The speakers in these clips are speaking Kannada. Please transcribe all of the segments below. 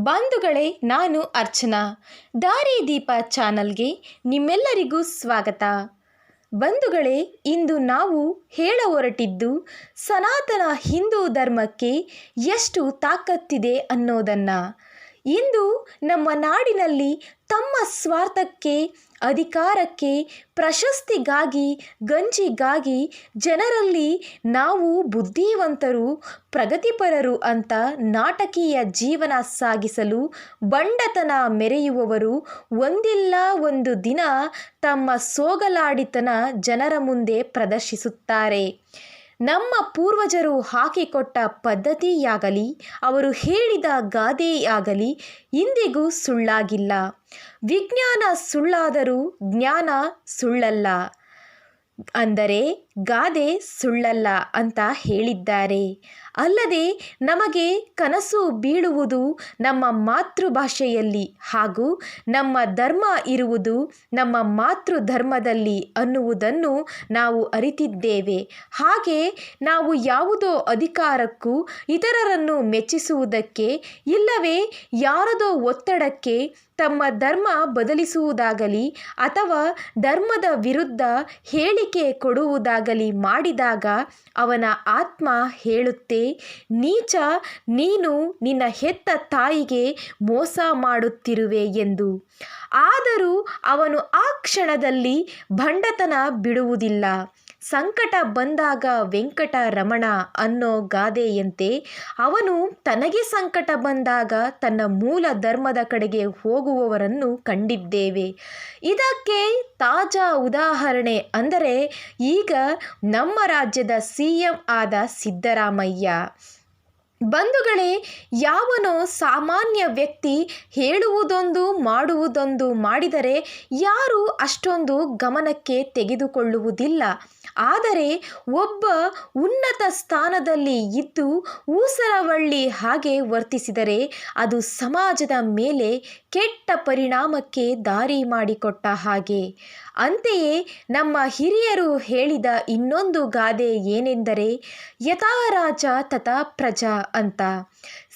ಬಂಧುಗಳೇ, ನಾನು ಅರ್ಚನಾ. ದಾರಿ ದೀಪ ಚಾನಲ್ಗೆ ನಿಮ್ಮೆಲ್ಲರಿಗೂ ಸ್ವಾಗತ. ಬಂಧುಗಳೇ, ಇಂದು ನಾವು ಹೇಳ ಹೊರಟಿದ್ದು ಸನಾತನ ಹಿಂದೂ ಧರ್ಮಕ್ಕೆ ಎಷ್ಟು ತಾಕತ್ತಿದೆ ಅನ್ನೋದನ್ನು. ಇಂದು ನಮ್ಮ ನಾಡಿನಲ್ಲಿ ತಮ್ಮ ಸ್ವಾರ್ಥಕ್ಕೆ, ಅಧಿಕಾರಕ್ಕೆ, ಪ್ರಶಸ್ತಿಗಾಗಿ, ಗಂಜಿಗಾಗಿ ಜನರಲ್ಲಿ ನಾವು ಬುದ್ಧಿವಂತರು, ಪ್ರಗತಿಪರರು ಅಂತ ನಾಟಕೀಯ ಜೀವನ ಸಾಗಿಸಲು ಬಂಡತನ ಮೆರೆಯುವವರು ಒಂದಿಲ್ಲ ಒಂದು ದಿನ ತಮ್ಮ ಸೋಗಲಾಡಿತನ ಜನರ ಮುಂದೆ ಪ್ರದರ್ಶಿಸುತ್ತಾರೆ. ನಮ್ಮ ಪೂರ್ವಜರು ಹಾಕಿಕೊಟ್ಟ ಪದ್ಧತಿಯಾಗಲಿ ಅವರು ಹೇಳಿದ ಗಾದೆಯಾಗಲಿ ಇಂದಿಗೂ ಸುಳ್ಳಾಗಿಲ್ಲ. ವಿಜ್ಞಾನ ಸುಳ್ಳಾದರೂ ಜ್ಞಾನ ಸುಳ್ಳಲ್ಲ. ಅಂದರೆ ಗಾದೆ ಸುಳ್ಳಲ್ಲ ಅಂತ ಹೇಳಿದ್ದಾರೆ. ಅಲ್ಲದೆ ನಮಗೆ ಕನಸು ಬೀಳುವುದು ನಮ್ಮ ಮಾತೃಭಾಷೆಯಲ್ಲಿ ಹಾಗೂ ನಮ್ಮ ಧರ್ಮ ಇರುವುದು ನಮ್ಮ ಮಾತೃ ಧರ್ಮದಲ್ಲಿ ಅನ್ನುವುದನ್ನು ನಾವು ಅರಿತಿದ್ದೇವೆ. ಹಾಗೆ ನಾವು ಯಾವುದೋ ಅಧಿಕಾರಕ್ಕೂ ಇತರರನ್ನು ಮೆಚ್ಚಿಸುವುದಕ್ಕೆ ಇಲ್ಲವೇ ಯಾರದೋ ಒತ್ತಡಕ್ಕೆ ತಮ್ಮ ಧರ್ಮ ಬದಲಿಸುವುದಾಗಲಿ ಅಥವಾ ಧರ್ಮದ ವಿರುದ್ಧ ಹೇಳಿಕೆ ಕೊಡುವುದಾಗಲಿ ಮಾಡಿದಾಗ ಅವನ ಆತ್ಮ ಹೇಳುತ್ತೆ, ನೀಚ, ನೀನು ನಿನ್ನ ಹೆತ್ತ ತಾಯಿಗೆ ಮೋಸ ಮಾಡುತ್ತಿರುವೆ ಎಂದು. ಆದರೂ ಅವನು ಆ ಕ್ಷಣದಲ್ಲಿ ಭಂಡತನ ಬಿಡುವುದಿಲ್ಲ. ಸಂಕಟ ಬಂದಾಗ ವೆಂಕಟ ರಮಣ ಅನ್ನೋ ಗಾದೆಯಂತೆ ಅವನು ತನಗೆ ಸಂಕಟ ಬಂದಾಗ ತನ್ನ ಮೂಲ ಧರ್ಮದ ಕಡೆಗೆ ಹೋಗುವವರನ್ನು ಕಂಡಿದ್ದೇವೆ. ಇದಕ್ಕೆ ತಾಜಾ ಉದಾಹರಣೆ ಅಂದರೆ ಈಗ ನಮ್ಮ ರಾಜ್ಯದ ಸಿ ಎಂ ಆದ ಸಿದ್ದರಾಮಯ್ಯ. ಬಂಧುಗಳೇ, ಯಾವನೋ ಸಾಮಾನ್ಯ ವ್ಯಕ್ತಿ ಹೇಳುವುದೊಂದು ಮಾಡುವುದೊಂದು ಮಾಡಿದರೆ ಯಾರೂ ಅಷ್ಟೊಂದು ಗಮನಕ್ಕೆ ತೆಗೆದುಕೊಳ್ಳುವುದಿಲ್ಲ. ಆದರೆ ಒಬ್ಬ ಉನ್ನತ ಸ್ಥಾನದಲ್ಲಿ ಇದ್ದು ಊಸರವಳ್ಳಿ ಹಾಗೆ ವರ್ತಿಸಿದರೆ ಅದು ಸಮಾಜದ ಮೇಲೆ ಕೆಟ್ಟ ಪರಿಣಾಮಕ್ಕೆ ದಾರಿ ಮಾಡಿಕೊಟ್ಟ ಹಾಗೆ. ಅಂತೆಯೇ ನಮ್ಮ ಹಿರಿಯರು ಹೇಳಿದ ಇನ್ನೊಂದು ಗಾದೆ ಏನೆಂದರೆ ಯಥಾ ರಾಜ ತಥಾ ಪ್ರಜಾ ಅಂತ.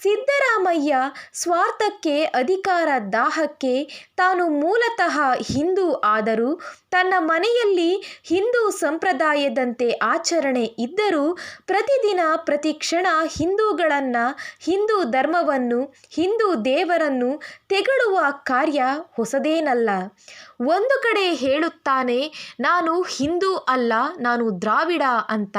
ಸಿದ್ದರಾಮಯ್ಯ ಸ್ವಾರ್ಥಕ್ಕೆ, ಅಧಿಕಾರ ದಾಹಕ್ಕೆ ತಾನು ಮೂಲತಃ ಹಿಂದೂ ಆದರೂ, ತನ್ನ ಮನೆಯಲ್ಲಿ ಹಿಂದೂ ಸಂಪ್ರದಾಯದಂತೆ ಆಚರಣೆ ಇದ್ದರೂ, ಪ್ರತಿದಿನ ಪ್ರತಿ ಕ್ಷಣ ಹಿಂದೂಗಳನ್ನು, ಹಿಂದೂ ಧರ್ಮವನ್ನು, ಹಿಂದೂ ದೇವರನ್ನು ತೆಗಳುವ ಕಾರ್ಯ ಹೊಸದೇನಲ್ಲ. ಒಂದು ಕಡೆ ಹೇಳುತ್ತಾನೆ, ನಾನು ಹಿಂದೂ ಅಲ್ಲ, ನಾನು ದ್ರಾವಿಡ ಅಂತ.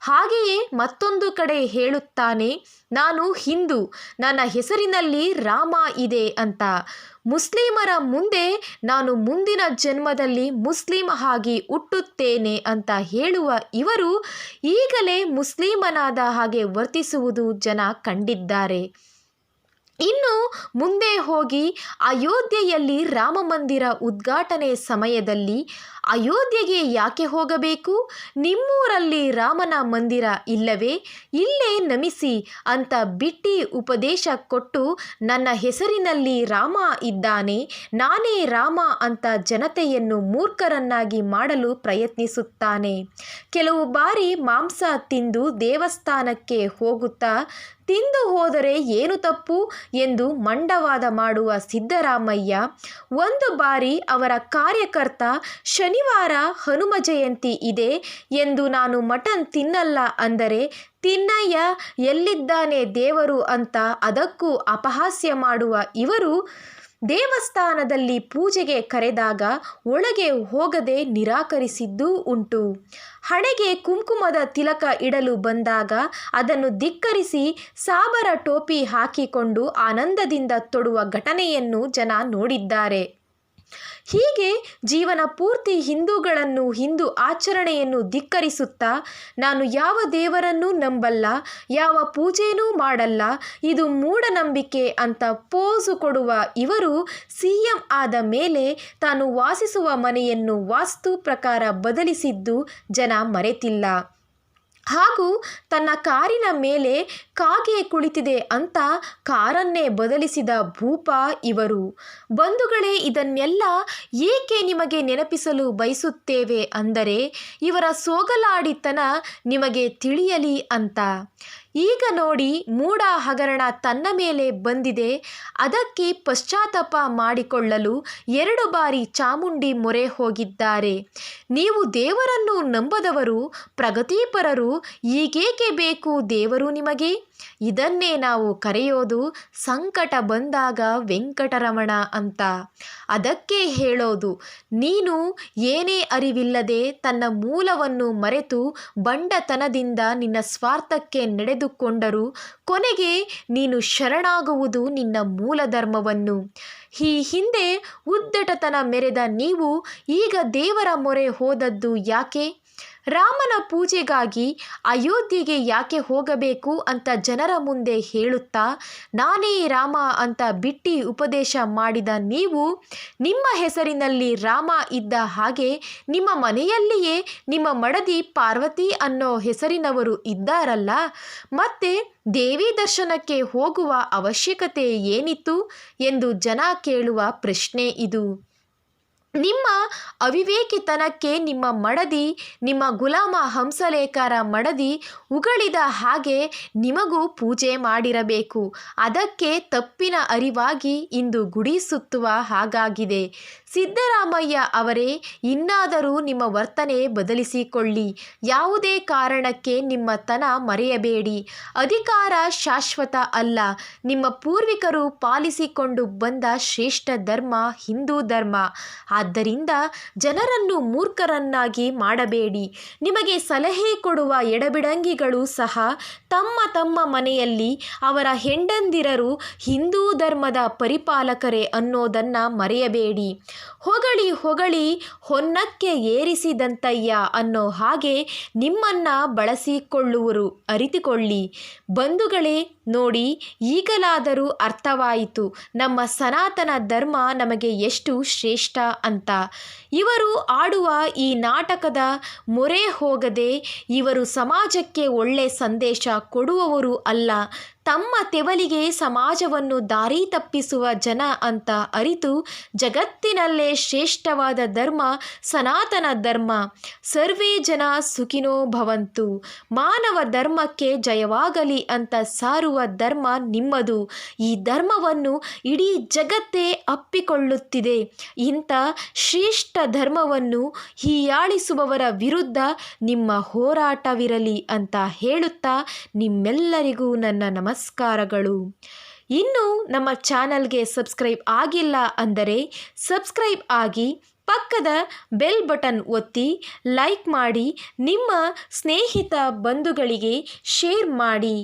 ಹಾಗೆಯೇ ಮತ್ತೊಂದು ಕಡೆ ಹೇಳುತ್ತಾನೆ, ನಾನು ಹಿಂದೂ, ನನ್ನ ಹೆಸರಿನಲ್ಲಿ ರಾಮ ಇದೆ ಅಂತ. ಮುಸ್ಲಿಮರ ಮುಂದೆ ನಾನು ಮುಂದಿನ ಜನ್ಮದಲ್ಲಿ ಮುಸ್ಲಿಂ ಆಗಿ ಹುಟ್ಟುತ್ತೇನೆ ಅಂತ ಹೇಳುವ ಇವರು ಈಗಲೇ ಮುಸ್ಲಿಮನಾದ ಹಾಗೆ ವರ್ತಿಸುವುದು ಜನ ಕಂಡಿದ್ದಾರೆ. ಇನ್ನು ಮುಂದೆ ಹೋಗಿ ಅಯೋಧ್ಯೆಯಲ್ಲಿ ರಾಮ ಮಂದಿರ ಉದ್ಘಾಟನೆ ಸಮಯದಲ್ಲಿ ಅಯೋಧ್ಯೆಗೆ ಯಾಕೆ ಹೋಗಬೇಕು? ನಿಮ್ಮೂರಲ್ಲಿ ರಾಮನ ಮಂದಿರ ಇಲ್ಲವೇ? ಇಲ್ಲೇ ನಮಿಸಿ ಅಂತ ಬಿಟ್ಟಿ ಉಪದೇಶ ಕೊಟ್ಟು ನನ್ನ ಹೆಸರಿನಲ್ಲಿ ರಾಮ ಇದ್ದಾನೆ. ನಾನೇ ರಾಮ ಅಂತ ಜನತೆಯನ್ನು ಮೂರ್ಖರನ್ನಾಗಿ ಮಾಡಲು ಪ್ರಯತ್ನಿಸುತ್ತಾನೆ. ಕೆಲವು ಬಾರಿ ಮಾಂಸ ತಿಂದು ದೇವಸ್ಥಾನಕ್ಕೆ ಹೋಗುತ್ತಾ, ತಿಂದು ಹೋದರೆ ಏನು ತಪ್ಪು? ಎಂದು ಮಂಡವಾದ ಮಾಡುವ ಸಿದ್ದರಾಮಯ್ಯ, ಒಂದು ಬಾರಿ ಅವರ ಕಾರ್ಯಕರ್ತ ಶನಿವಾರ ಹನುಮ ಜಯಂತಿ ಇದೆ ಎಂದು ನಾನು ಮಟನ್ ತಿನ್ನಲ್ಲ ಅಂದರೆ ತಿನ್ನಯ್ಯ, ಎಲ್ಲಿದ್ದಾನೆ ದೇವರು ಅಂತ ಅದಕ್ಕೂ ಅಪಹಾಸ್ಯ ಮಾಡುವ ಇವರು ದೇವಸ್ಥಾನದಲ್ಲಿ ಪೂಜೆಗೆ ಕರೆದಾಗ ಒಳಗೆ ಹೋಗದೆ ನಿರಾಕರಿಸಿದ್ದೂ ಉಂಟು. ಹಣೆಗೆ ಕುಂಕುಮದ ತಿಲಕ ಇಡಲು ಬಂದಾಗ ಅದನ್ನು ಧಿಕ್ಕರಿಸಿ ಸಾಬರ ಟೋಪಿ ಹಾಕಿಕೊಂಡು ಆನಂದದಿಂದ ತೊಡುವ ಘಟನೆಯನ್ನು ಜನ ನೋಡಿದ್ದಾರೆ. ಹೀಗೆ ಜೀವನ ಪೂರ್ತಿ ಹಿಂದೂಗಳನ್ನು ಹಿಂದೂ ಆಚರಣೆಯನ್ನು ಧಿಕ್ಕರಿಸುತ್ತಾ ನಾನು ಯಾವ ದೇವರನ್ನೂ ನಂಬಲ್ಲ, ಯಾವ ಪೂಜೆನೂ ಮಾಡಲ್ಲ, ಇದು ಮೂಢನಂಬಿಕೆ ಅಂತ ಪೋಸು ಕೊಡುವ ಇವರು ಸಿ ಎಂ ಆದ ಮೇಲೆ ತಾನು ವಾಸಿಸುವ ಮನೆಯನ್ನು ವಾಸ್ತು ಪ್ರಕಾರ ಬದಲಿಸಿದ್ದು ಜನ ಮರೆತಿಲ್ಲ. ಹಾಗೂ ತನ್ನ ಕಾರಿನ ಮೇಲೆ ಕಾಗೆ ಕುಳಿತಿದೆ ಅಂತ ಕಾರನ್ನೇ ಬದಲಿಸಿದ ಭೂಪ ಇವರು. ಬಂಧುಗಳೇ, ಇದನ್ನೆಲ್ಲ ಏಕೆ ನಿಮಗೆ ನೆನಪಿಸಲು ಬಯಸುತ್ತೇವೆ ಅಂದರೆ ಇವರ ಸೋಗಲಾಡಿತನ ನಿಮಗೆ ತಿಳಿಯಲಿ ಅಂತ. ಈಗ ನೋಡಿ ಮೂಡ ಹಗರಣ ತನ್ನ ಮೇಲೆ ಬಂದಿದೆ. ಅದಕ್ಕೆ ಪಶ್ಚಾತ್ತಾಪ ಮಾಡಿಕೊಳ್ಳಲು ಎರಡು ಬಾರಿ ಚಾಮುಂಡಿ ಮೊರೆ ಹೋಗಿದ್ದಾರೆ. ನೀವು ದೇವರನ್ನು ನಂಬದವರು, ಪ್ರಗತಿಪರರು ಈಗೇಕೆ ಬೇಕು ದೇವರು ನಿಮಗೆ? ಇದನ್ನೇ ನಾವು ಕರೆಯೋದು ಸಂಕಟ ಬಂದಾಗ ವೆಂಕಟರಮಣ ಅಂತ. ಅದಕ್ಕೆ ಹೇಳೋದು, ನೀನು ಏನೇ ಅರಿವಿಲ್ಲದೆ ತನ್ನ ಮೂಲವನ್ನು ಮರೆತು ಬಂಡತನದಿಂದ ನಿನ್ನ ಸ್ವಾರ್ಥಕ್ಕೆ ನಡೆದುಕೊಂಡರೂ ಕೊನೆಗೆ ನೀನು ಶರಣಾಗುವುದು ನಿನ್ನ ಮೂಲ ಧರ್ಮವನ್ನು ಈ ಹಿಂದೆ ಉದ್ದಟತನ ಮೆರೆದ ನೀವು ಈಗ ದೇವರ ಮೊರೆ ಹೋದದ್ದು ಯಾಕೆ? ರಾಮನ ಪೂಜೆಗಾಗಿ ಅಯೋಧ್ಯೆಗೆ ಯಾಕೆ ಹೋಗಬೇಕು ಅಂತ ಜನರ ಮುಂದೆ ಹೇಳುತ್ತಾ, ನಾನೇ ರಾಮ ಅಂತ ಬಿಟ್ಟಿ ಉಪದೇಶ ಮಾಡಿದ ನೀವು, ನಿಮ್ಮ ಹೆಸರಿನಲ್ಲಿ ರಾಮ ಇದ್ದ ಹಾಗೆ ನಿಮ್ಮ ಮನೆಯಲ್ಲಿಯೇ ನಿಮ್ಮ ಮಡದಿ ಪಾರ್ವತಿ ಅನ್ನೋ ಹೆಸರಿನವರು ಇದ್ದಾರಲ್ಲ, ಮತ್ತೆ ದೇವಿ ದರ್ಶನಕ್ಕೆ ಹೋಗುವ ಅವಶ್ಯಕತೆ ಏನಿತ್ತು ಎಂದು ಜನ ಕೇಳುವ ಪ್ರಶ್ನೆ ಇದು. ನಿಮ್ಮ ಅವಿವೇಕಿತನಕ್ಕೆ ನಿಮ್ಮ ಮಡದಿ, ನಿಮ್ಮ ಗುಲಾಮ ಹಂಸಲೇಖರ ಮಡದಿ ಉಗಳಿದ ಹಾಗೆ ನಿಮಗೂ ಪೂಜೆ ಮಾಡಿರಬೇಕು. ಅದಕ್ಕೆ ತಪ್ಪಿನ ಅರಿವಾಗಿ ಇಂದು ಗುಡಿ ಸುತ್ತುವ ಹಾಗಾಗಿದೆ. ಸಿದ್ದರಾಮಯ್ಯ ಅವರೇ, ಇನ್ನಾದರೂ ನಿಮ್ಮ ವರ್ತನೆ ಬದಲಿಸಿಕೊಳ್ಳಿ. ಯಾವುದೇ ಕಾರಣಕ್ಕೆ ನಿಮ್ಮ ತನ ಮರೆಯಬೇಡಿ. ಅಧಿಕಾರ ಶಾಶ್ವತ ಅಲ್ಲ. ನಿಮ್ಮ ಪೂರ್ವಿಕರು ಪಾಲಿಸಿಕೊಂಡು ಬಂದ ಶ್ರೇಷ್ಠ ಧರ್ಮ ಹಿಂದೂ ಧರ್ಮ. ಆದ್ದರಿಂದ ಜನರನ್ನು ಮೂರ್ಖರನ್ನಾಗಿ ಮಾಡಬೇಡಿ. ನಿಮಗೆ ಸಲಹೆ ಕೊಡುವ ಎಡಬಿಡಂಗಿಗಳು ಸಹ ತಮ್ಮ ತಮ್ಮ ಮನೆಯಲ್ಲಿ ಅವರ ಹೆಂಡಂದಿರರು ಹಿಂದೂ ಧರ್ಮದ ಪರಿಪಾಲಕರೇ ಅನ್ನೋದನ್ನು ಮರೆಯಬೇಡಿ. ಹೊಗಳಿ ಹೊಗಳಿ ಹೊನ್ನಕ್ಕೆ ಏರಿಸಿದಂತಯ್ಯ ಅನ್ನೋ ಹಾಗೆ ನಿಮ್ಮನ್ನು ಬಳಸಿಕೊಳ್ಳುವರು ಅರಿತುಕೊಳ್ಳಿ. ಬಂಧುಗಳೇ ನೋಡಿ, ಈಗಲಾದರೂ ಅರ್ಥವಾಯಿತು. ನಮ್ಮ ಸನಾತನ ಧರ್ಮ ನಮಗೆ ಎಷ್ಟು ಶ್ರೇಷ್ಠ ಅಂತ. ಇವರು ಆಡುವ ಈ ನಾಟಕದ ಮೊರೆ ಹೋಗದೆ ಇವರು ಸಮಾಜಕ್ಕೆ ಒಳ್ಳೆ ಸಂದೇಶ ಕೊಡುವವರು ಅಲ್ಲ. ತಮ್ಮ ತೆವಲಿಗೆ ಸಮಾಜವನ್ನು ದಾರಿ ತಪ್ಪಿಸುವ ಜನ ಅಂತ ಅರಿತು ಜಗತ್ತಿನಲ್ಲೇ ಶ್ರೇಷ್ಠವಾದ ಧರ್ಮ ಸನಾತನ ಧರ್ಮ. ಸರ್ವೇ ಜನ ಸುಖಿನೋ ಭವಂತು. ಮಾನವ ಧರ್ಮಕ್ಕೆ ಜಯವಾಗಲಿ ಅಂತ ಸಾರುವ ಧರ್ಮ ನಿಮ್ಮದು. ಈ ಧರ್ಮವನ್ನು ಇಡೀ ಜಗತ್ತೇ ಅಪ್ಪಿಕೊಳ್ಳುತ್ತಿದೆ. ಇಂಥ ಶ್ರೇಷ್ಠ ಧರ್ಮವನ್ನು ಹೀಯಾಳಿಸುವವರ ವಿರುದ್ಧ ನಿಮ್ಮ ಹೋರಾಟವಿರಲಿ ಅಂತ ಹೇಳುತ್ತಾ ನಿಮ್ಮೆಲ್ಲರಿಗೂ ನನ್ನ ನಮಸ್ಕಾರಗಳು. ಇನ್ನು ನಮ್ಮ ಚಾನಲ್ಗೆ ಸಬ್ಸ್ಕ್ರೈಬ್ ಆಗಿಲ್ಲ ಅಂದರೆ ಸಬ್ಸ್ಕ್ರೈಬ್ ಆಗಿ ಪಕ್ಕದ ಬೆಲ್ ಬಟನ್ ಒತ್ತಿ ಲೈಕ್ ಮಾಡಿ, ನಿಮ್ಮ ಸ್ನೇಹಿತ ಬಂಧುಗಳಿಗೆ ಶೇರ್ ಮಾಡಿ.